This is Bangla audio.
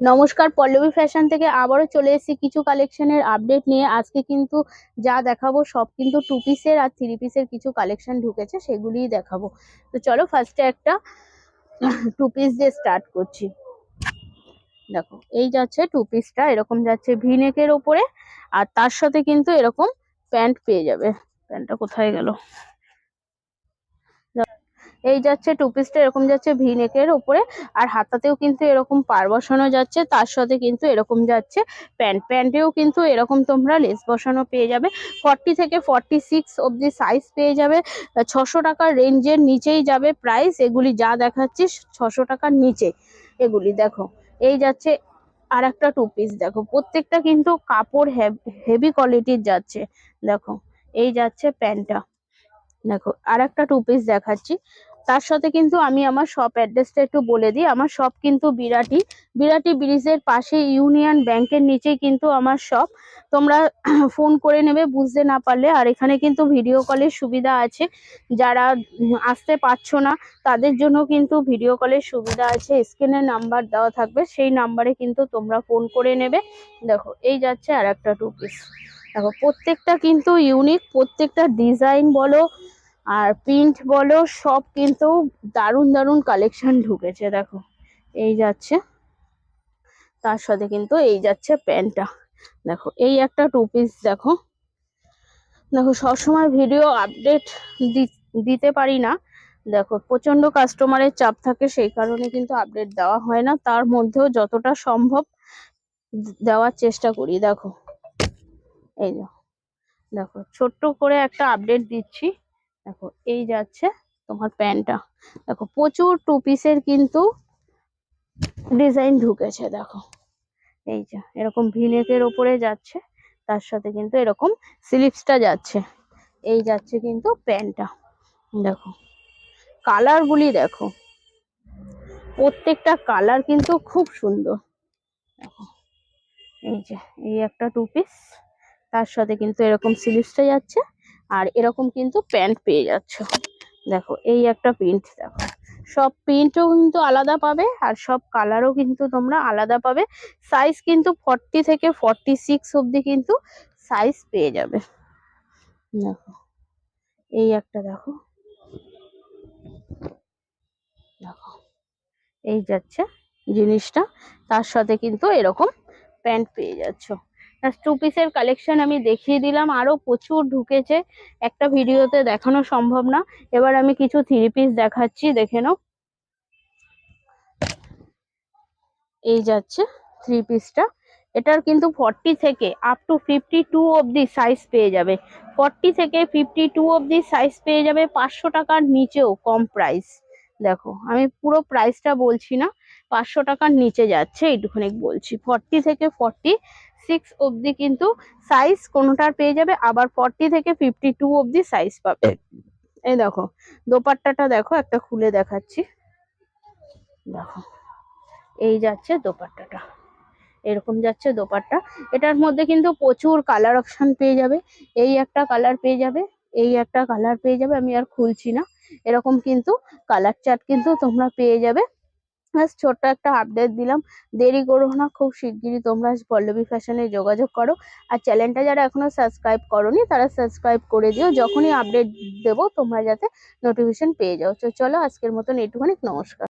নমস্কার, পল্লবী ফ্যাশন থেকে আবারও চলে এসেছি কিছু কালেকশনের আপডেট নিয়ে। আজকে কিন্তু যা দেখাবো সব কিন্তু টু পিসের আর থ্রি পিসের কিছু কালেকশন ঢুকেছে, সেগুলিই দেখাবো। তো চলো ফার্স্টে একটা টু পিস দিয়ে স্টার্ট করছি। দেখো, এই যাচ্ছে টু পিসটা এরকম যাচ্ছে ভি নেকের ওপরে, আর তার সাথে কিন্তু এরকম প্যান্ট পেয়ে যাবে। প্যান্টটা কোথায় গেল? এই যাচ্ছে টু পিসটা এরকম যাচ্ছে ভি নেকের ওপরে, আর হাতাতেও কিন্তু এরকম পার বসানো যাচ্ছে, তার সাথে কিন্তু এরকম যাচ্ছে প্যান্ট প্যান্টেও কিন্তু এরকম তোমরা লেস বসানো পেয়ে যাবে। ফর্টি থেকে ফর্টি সিক্স অব্দি সাইজ পেয়ে যাবে, ছশো টাকার রেঞ্জের নিচেই যাবে প্রাইস এগুলি যা দেখাচ্ছি ছশো টাকার নিচে, এগুলি দেখো। এই যাচ্ছে আর একটা টু পিস দেখো প্রত্যেকটা কিন্তু কাপড় হেভি কোয়ালিটির যাচ্ছে, দেখো। এই যাচ্ছে প্যান্টটা দেখো আর একটা টু পিস দেখাচ্ছি। তার সাথে কিন্তু আমি আমার শপ অ্যাড্রেসটা একটু বলে দিই। আমার শপ কিন্তু বিরাটি। বিরাটি ব্রিজের পাশে ইউনিয়ন ব্যাংকের নিচেই কিন্তু আমার শপ তোমরা ফোন করে নেবে, বুঝতে না পারলে। আর এখানে কিন্তু ভিডিও কলের সুবিধা আছে। যারা আসতে পারছ না, তাদের জন্য কিন্তু ভিডিও কলের সুবিধা আছে। স্ক্রিনে নাম্বার দেওয়া থাকবে। সেই নাম্বারে কিন্তু তোমরা ফোন করে নেবে। দেখো, এই যাচ্ছে আর একটা টু পিস দেখো, প্রত্যেকটা কিন্তু ইউনিক প্রত্যেকটা ডিজাইন বলো আর প্রিন্ট বলো, সব কিন্তু দারুণ দারুণ কালেকশন ঢুকেছে, দেখো। এই যাচ্ছে, তার সাথে কিন্তু এই যাচ্ছে প্যান্টটা। দেখো, এই একটা টু পিস দেখো। দেখো, সবসময় ভিডিও আপডেট দিতে পারি না। দেখো প্রচণ্ড কাস্টমারের চাপ থাকে, সেই কারণে কিন্তু আপডেট দেওয়া হয় না। তার মধ্যেও যতটা সম্ভব দেওয়ার চেষ্টা করি, দেখো। এই দেখো, ছোট্ট করে একটা আপডেট দিচ্ছি। দেখো, এই যাচ্ছে তোমার প্যান্টটা। দেখো, প্রচুর টু পিসের কিন্তু ডিজাইন ঢুকেছে, দেখো। এই যে, এরকম ভিনেকের ওপরে যাচ্ছে, তার সাথে কিন্তু এরকম স্লিপসটা যাচ্ছে। এই যাচ্ছে কিন্তু প্যান্টটা, দেখো। কালারগুলি দেখো, প্রত্যেকটা কালার কিন্তু খুব সুন্দর। দেখো, এই যে, এই একটা টু পিস তার সাথে কিন্তু এরকম স্লিপসটা যাচ্ছে। আর এরকম কিন্তু প্যান্ট পেয়ে যাচ্ছ। দেখো, এই একটা প্রিন্ট দেখো। সব প্রিন্টও কিন্তু আলাদা পাবে আর সব কালারও কিন্তু তোমরা আলাদা পাবে। সাইজ কিন্তু ফর্টি থেকে ফর্টি সিক্স অবধি কিন্তু সাইজ পেয়ে যাবে। দেখো, এই একটা দেখো। দেখো, এই যাচ্ছে জিনিসটা। তার সাথে কিন্তু এরকম প্যান্ট পেয়ে যাচ্ছ। টু পিসের কালেকশন আমি দেখিয়ে দিলাম। আরও প্রচুর ঢুকেছে। একটা ভিডিওতে দেখানো সম্ভব না। এবার আমি কিছু থ্রি পিস দেখাচ্ছি, দেখে নাও। এই যাচ্ছে থ্রি পিসটা এটার কিন্তু ফর্টি থেকে আপ টু ফিফটি টু অবধি সাইজ পেয়ে যাবে। ফর্টি থেকে ফিফটি টু অবধি সাইজ পেয়ে যাবে। পাঁচশো টাকার নিচেও কম প্রাইস দেখো, আমি পুরো প্রাইসটা বলছি না। পাঁচশো টাকার নিচে যাচ্ছে এইটুখানি বলছি। ফর্টি থেকে ফর্টি সিক্স অবধি কিন্তু সাইজ কোনোটার পেয়ে যাবে আবার ফর্টি থেকে ফিফটি টু অবধি সাইজ পাবে। এই দেখো দোপাট্টাটা দেখো একটা খুলে দেখাচ্ছি। দেখো এই যাচ্ছে দোপাট্টাটা। এরকম যাচ্ছে দোপাট্টা। এটার মধ্যে কিন্তু প্রচুর কালার অপশন পেয়ে যাবে। এই একটা কালার পেয়ে যাবে এই একটা কালার পেয়ে যাবে আমি আর খুলছি না। এরকম কিন্তু কালার চার্ট কিন্তু তোমরা পেয়ে যাবে। ব্যাস ছোট্ট একটা আপডেট দিলাম। দেরি করো না, খুব শিগগিরই তোমরা পল্লবী ফ্যাশনে যোগাযোগ করো। আর চ্যানেলটা যারা এখনও সাবস্ক্রাইব করোনি, তারা সাবস্ক্রাইব করে দিও। যখনই আপডেট দেবো, তোমরা যাতে নোটিফিকেশন পেয়ে যাও। তো চলো আজকের মতন এটুখানি নমস্কার।